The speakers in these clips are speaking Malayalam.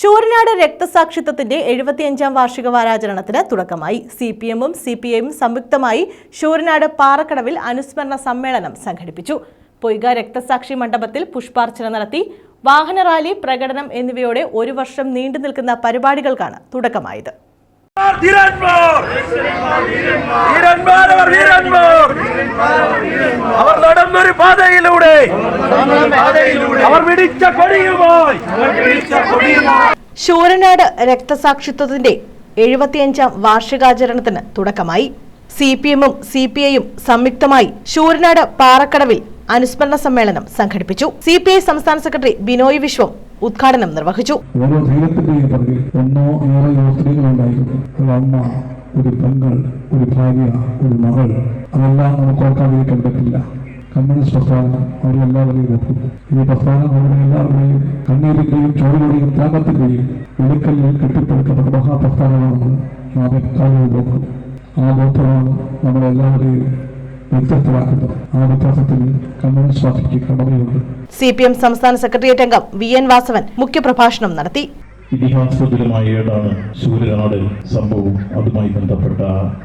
ശൂരനാട് രക്തസാക്ഷിത്വത്തിന്റെ എഴുപത്തിയഞ്ചാം വാർഷിക വാരാചരണത്തിന് തുടക്കമായി. സി പി എമ്മും സി പി ഐയും സംയുക്തമായി ശൂരനാട് പാറക്കടവിൽ അനുസ്മരണ സമ്മേളനം സംഘടിപ്പിച്ചു. പൊയ്ക രക്തസാക്ഷി മണ്ഡപത്തിൽ പുഷ്പാർച്ചന നടത്തി. വാഹന റാലി പ്രകടനം എന്നിവയോടെ ഒരു വർഷം നീണ്ടു നിൽക്കുന്ന പരിപാടികൾക്കാണ് തുടക്കമായത്. അവർ നടന്നൊരു പാതയിലൂടെ. ശൂരനാട് രക്തസാക്ഷിത്വത്തിന്റെ എഴുപത്തിയഞ്ചാം വാർഷികാചരണത്തിന് തുടക്കമായി. സി പി എമ്മും സി പി ഐയും സംയുക്തമായി ശൂരനാട് പാറക്കടവിൽ അനുസ്മരണ സമ്മേളനം സംഘടിപ്പിച്ചു. സി പി ഐ സംസ്ഥാന സെക്രട്ടറി ബിനോയ് വിശ്വം ഉദ്ഘാടനം നിർവഹിച്ചു. ഓരോ പിറകിൽ ഒന്നോ ഏറെ യുവസ്ത്രീകളുണ്ടായിരുന്നു ഒരു അമ്മ ഒരു പെങ്ങൾ ഒരു ഭാര്യ ഒരു മകൾ. അതെല്ലാം നമുക്ക് ഓർക്കാതിരിക്കാൻ പറ്റില്ല. കമ്മ്യൂണിസ്റ്റ് പ്രസ്ഥാനം അവരെ എല്ലാവരെയും എത്തും ഈ പ്രസ്ഥാനം അവരുടെ എല്ലാവരുടെയും കണ്ണീരിന്റെയും ചോറുകളുടെയും ത്യാഗത്തിന്റെയും ഒടുക്കലിൽ കെട്ടിപ്പടുക്കപ്പെട്ട മഹാപ്രസ്ഥാനമാണെന്ന് നാം എക്കാലവും നോക്കും ആ ബോധമാണ് നമ്മളെല്ലാവരെയും വ്യത്യസ്തമാക്കുന്നത് ആ വ്യത്യാസത്തിൽ കമ്മ്യൂണിസ്റ്റ് പാർട്ടിക്ക് കടമയുണ്ട്. സി പി എം സംസ്ഥാന സെക്രട്ടേറിയറ്റ് അംഗം വി എൻ വാസവൻ മുഖ്യപ്രഭാഷണം നടത്തി. ഇതിഹാസപരമായ ഏടാണ് സൂര്യനാട് സംഭവം അതുമായി ബന്ധപ്പെട്ട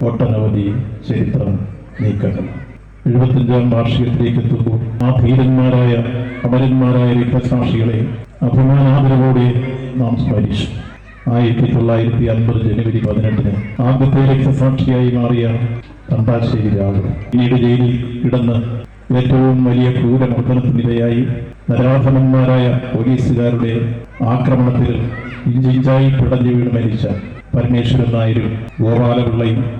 ഒട്ടനവധി ചരിത്രം നീക്കങ്ങൾ. എഴുപത്തിയഞ്ചാം വാർഷികത്തിലേക്ക് എത്തുമ്പോൾ ആ ധീരന്മാരായ അമരന്മാരായ രക്തസാക്ഷികളെ അഭിമാനാദരവോടെ നാം സ്മരിച്ചു. ആയിരത്തി തൊള്ളായിരത്തി അൻപത് ജനുവരി പതിനെട്ടിന് ആദ്യത്തെ രക്തസാക്ഷിയായി മാറിയ കണ്ടാശ്ശേരി രാഘവൻ. പിന്നീട് ജയിലിൽ കിടന്ന് ഏറ്റവും വലിയ ക്രൂരമർദ്ദനത്തിനിരയായി നരാധനന്മാരായ പോലീസുകാരുടെ ആക്രമണത്തിൽ ഇഞ്ചിഞ്ചായി പിടഞ്ഞു വീണ് മരിച്ച പരമേശ്വരൻ നായരും ഗോപാലപിള്ളയും